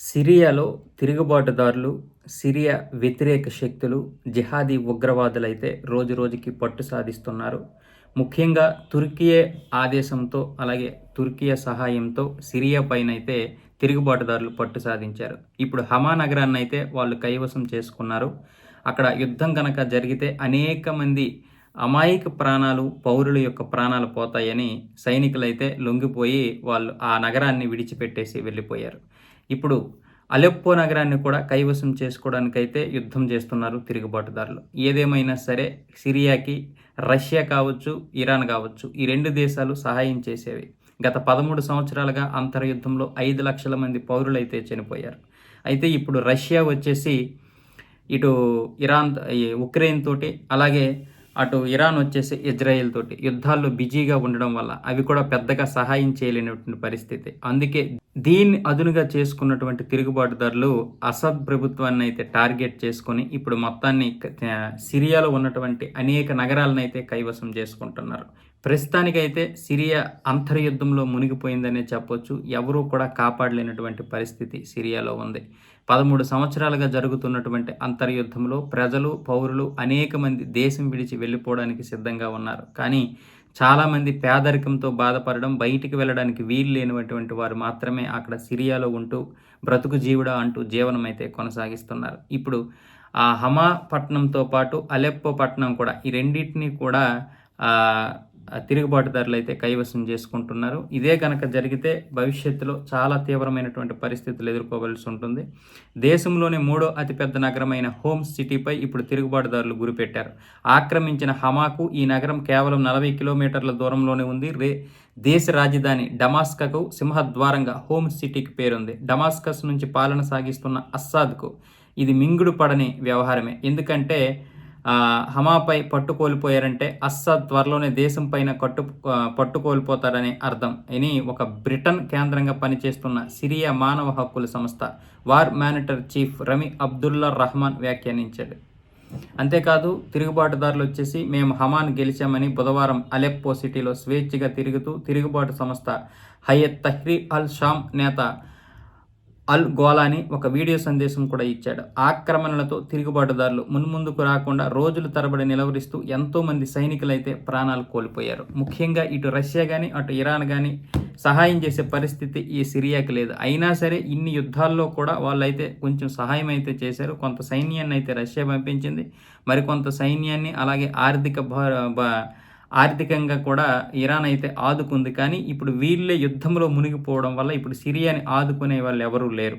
సిరియాలో తిరుగుబాటుదారులు Syria వ్యతిరేక శక్తులు jihadi ఉగ్రవాదులైతే రోజు రోజుకి పట్టు సాధిస్తున్నారు. ముఖ్యంగా తుర్కియే ఆదేశంతో అలాగే తుర్కియా సహాయంతో సిరియా పైన అయితే తిరుగుబాటుదారులు పట్టు సాధించారు. ఇప్పుడు హమా నగరాన్ని అయితే వాళ్ళు కైవసం చేసుకున్నారు. అక్కడ యుద్ధం కనుక జరిగితే అనేక మంది అమాయక ప్రాణాలు పౌరుల యొక్క ప్రాణాలు పోతాయని సైనికులైతే లొంగిపోయి వాళ్ళు ఆ నగరాన్ని విడిచిపెట్టేసి వెళ్ళిపోయారు. ఇప్పుడు అలెప్పో నగరాన్ని కూడా కైవసం చేసుకోవడానికైతే యుద్ధం చేస్తున్నారు తిరుగుబాటుదారులు. ఏదేమైనా సరే సిరియాకి రష్యా కావచ్చు ఇరాన్ కావచ్చు ఈ రెండు దేశాలు సహాయం చేసేవి. గత పదమూడు సంవత్సరాలుగా అంతర్యుద్ధంలో ఐదు లక్షల మంది పౌరులైతే చనిపోయారు. అయితే ఇప్పుడు రష్యా వచ్చేసి ఇటు ఇరాన్ ఉక్రెయిన్ తోటి అలాగే అటు ఇరాన్ వచ్చేసి ఇజ్రాయెల్ తోటి యుద్ధాల్లో బిజీగా ఉండడం వల్ల అవి కూడా పెద్దగా సహాయం చేయలేనటువంటి పరిస్థితి. అందుకే దీన్ని అదునుగా చేసుకున్నటువంటి తిరుగుబాటుదారులు అసద్ ప్రభుత్వాన్ని అయితే టార్గెట్ చేసుకొని ఇప్పుడు మొత్తాన్ని సిరియాలో ఉన్నటువంటి అనేక నగరాలను అయితే కైవసం చేసుకుంటున్నారు. ప్రస్తుతానికైతే సిరియా అంతర్యుద్ధంలో మునిగిపోయిందనే చెప్పొచ్చు. ఎవరూ కూడా కాపాడలేనటువంటి పరిస్థితి సిరియాలో ఉంది. పదమూడు సంవత్సరాలుగా జరుగుతున్నటువంటి అంతర్యుద్ధంలో ప్రజలు పౌరులు అనేక మంది దేశం విడిచి వెళ్ళిపోవడానికి సిద్ధంగా ఉన్నారు. కానీ చాలామంది పేదరికంతో బాధపడడం బయటికి వెళ్ళడానికి వీలు లేనటువంటి వారు మాత్రమే అక్కడ సిరియాలో ఉంటూ బ్రతుకు జీవుడ అంటూ జీవనం అయితే కొనసాగిస్తున్నారు. ఇప్పుడు ఆ హమా పట్టణంతో పాటు అలెప్పో పట్టణం కూడా ఈ రెండింటినీ కూడా తిరుగుబాటుదారులు అయితే కైవసం చేసుకుంటున్నారు. ఇదే కనుక జరిగితే భవిష్యత్తులో చాలా తీవ్రమైనటువంటి పరిస్థితులు ఎదుర్కోవాల్సి ఉంటుంది. దేశంలోని మూడో అతిపెద్ద నగరమైన హోమ్ సిటీపై ఇప్పుడు తిరుగుబాటుదారులు గురిపెట్టారు. ఆక్రమించిన హమాకు ఈ నగరం కేవలం నలభై కిలోమీటర్ల దూరంలోనే ఉంది. రే దేశ రాజధాని డమాస్కకు సింహద్వారంగా హోమ్ సిటీకి పేరుంది. డమాస్కస్ నుంచి పాలన సాగిస్తున్న అస్సాద్కు ఇది మింగుడు పడని వ్యవహారమే. ఎందుకంటే హమాపై పట్టుకోల్పోయారంటే అస్సాద్ త్వరలోనే దేశం పైన కట్టు ఆ, పట్టు అర్థం. అని ఒక బ్రిటన్ కేంద్రంగా పనిచేస్తున్న సిరియా మానవ హక్కుల సంస్థ war monitor chief Rami Abdullah Rahman వ్యాఖ్యానించాడు. అంతేకాదు తిరుగుబాటుదారులు వచ్చేసి మేము హమాన్ గెలిచామని బుధవారం అలెప్పో సిటీలో స్వేచ్ఛగా తిరుగుతూ తిరుగుబాటు సంస్థ హయత్ తహ్రీ అల్ షామ్ నేత అల్ గోలాని ఒక వీడియో సందేశం కూడా ఇచ్చాడు. ఆక్రమణలతో తిరుగుబాటుదారులు మున్ముందుకు రాకుండా రోజులు తరబడి నిలవరిస్తూ ఎంతోమంది సైనికులైతే ప్రాణాలు కోల్పోయారు. ముఖ్యంగా ఇటు రష్యా కానీ అటు ఇరాన్ కానీ సహాయం చేసే పరిస్థితి ఈ సిరియాకి లేదు. అయినా సరే ఇన్ని యుద్ధాల్లో కూడా వాళ్ళైతే కొంచెం సహాయం అయితే చేశారు. కొంత సైన్యాన్ని అయితే రష్యా పంపించింది. మరికొంత సైన్యాన్ని అలాగే ఆర్థిక భా బా- ఆర్థికంగా కూడా ఇరాన్ అయితే ఆదుకుంది. కానీ ఇప్పుడు వీళ్ళే యుద్ధంలో మునిగిపోవడం వల్ల ఇప్పుడు సిరియాని ఆదుకునే వాళ్ళు ఎవరూ లేరు.